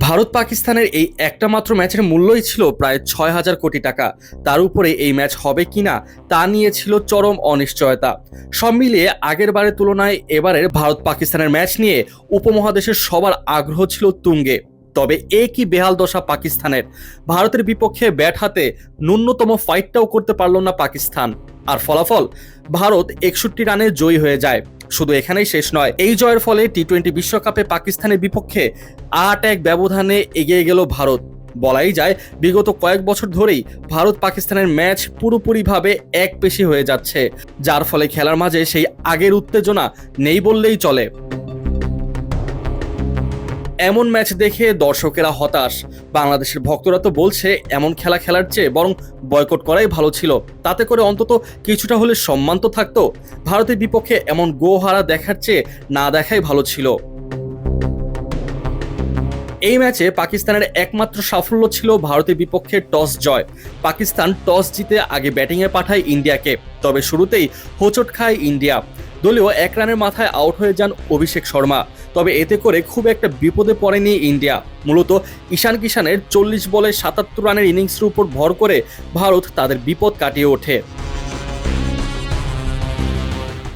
ভারত পাকিস্তানের এই একটা মাত্র ম্যাচের মূল্যই ছিল প্রায় ছয় হাজার কোটি টাকা। তার উপরে এই ম্যাচ হবে কিনা তা নিয়ে ছিল চরম অনিশ্চয়তা। সব মিলিয়ে আগের বারের তুলনায় এবারের ভারত পাকিস্তানের ম্যাচ নিয়ে উপমহাদেশের সবার আগ্রহ ছিল তুঙ্গে। তবে এ কি বেহাল দশা পাকিস্তানের? ভারতের বিপক্ষে ব্যাট হাতে ন্যূনতম ফাইটটাও করতে পারল না পাকিস্তান। আর ফলাফল? ভারত একষট্টি রানে জয়ী হয়ে যায়। শুধু এখানেই শেষ নয়, এই জয়ের ফলে টি টোয়েন্টি বিশ্বকাপে পাকিস্তানের বিপক্ষে আট এক ব্যবধানে এগিয়ে গেল ভারত। বলাই যায়, বিগত কয়েক বছর ধরেই ভারত পাকিস্তানের ম্যাচ পুরোপুরিভাবে এক পেশি হয়ে যাচ্ছে, যার ফলে খেলার মাঝে সেই আগের উত্তেজনা নেই বললেই চলে। এমন ম্যাচ দেখে দর্শকেরা হতাশ। বাংলাদেশের ভক্তরা তো বলছে, এমন খেলা খেলার চেয়ে বরং বয়কট করাই ভালো ছিল। তাতে করে অন্তত কিছুটা হলে সম্মান তো থাকতো। ভারতের বিপক্ষে এমন গোহারা দেখার চেয়ে না দেখাই ভালো ছিল। এই ম্যাচে পাকিস্তানের একমাত্র সাফল্য ছিল ভারতের বিপক্ষে টস জয়। পাকিস্তান টস জিতে আগে ব্যাটিংয়ে পাঠায় ইন্ডিয়াকে, তবে শুরুতেই হোঁচট খায় ইন্ডিয়া। দলীয় এক রানের মাথায় আউট হয়ে যান অভিষেক শর্মা, তবে এতে করে খুব একটা বিপদে পড়েনি ইন্ডিয়া। মূলত ঈশান কিষানের চল্লিশ বলে সাতাত্তর রানের ইনিংসের উপর ভর করে ভারত তাদের বিপদ কাটিয়ে ওঠে।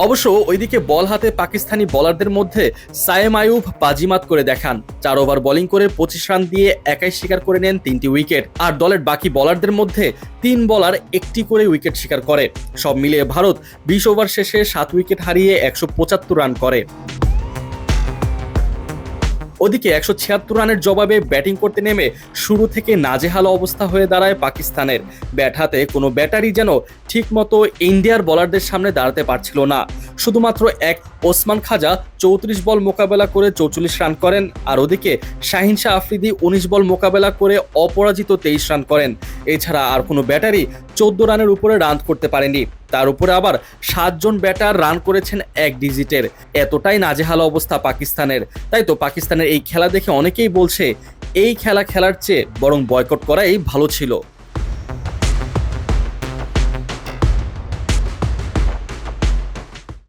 অবশ্য ওইদিকে বল হাতে পাকিস্তানি বলারদের মধ্যে সায়েম আয়ুব বাজিমাত করে দেখান। চার ওভার বোলিং করে পঁচিশ রান দিয়ে একাই শিকার করে নেন তিনটি উইকেট আর দলের বাকি বলারদের মধ্যে তিন বলার একটি করে উইকেট শিকার করে। সব মিলিয়ে ভারত বিশ ওভার শেষে সাত উইকেট হারিয়ে একশো পঁচাত্তর রান করে। ওদিকে একশো ছিয়াত্তর রানের জবাবে ব্যাটিং করতে নেমে শুরু থেকে নাজেহাল অবস্থা হয়ে দাঁড়ায় পাকিস্তানের। ব্যাট হাতে কোনো ব্যাটারি যেন ঠিকমতো ইন্ডিয়ার বলারদের সামনে দাঁড়াতে পারছিল না। শুধুমাত্র এক ওসমান খাজা চৌত্রিশ বল মোকাবেলা করে চৌচল্লিশ রান করেন, আর ওদিকে শাহিন শাহ আফ্রিদি উনিশ বল মোকাবেলা করে অপরাজিত তেইশ রান করেন। এছাড়া আর কোনো ব্যাটারি চোদ্দ রানের উপরে রান করতে পারেনি। তার উপরে আবার সাতজন ব্যাটার রান করেছেন এক ডিজিটের। এতটাই নাজেহাল অবস্থা পাকিস্তানের। তাই তো পাকিস্তানের এই খেলা দেখে অনেকেই বলছে, এই খেলা খেলার চেয়ে বরং বয়কট করাই ভালো ছিল।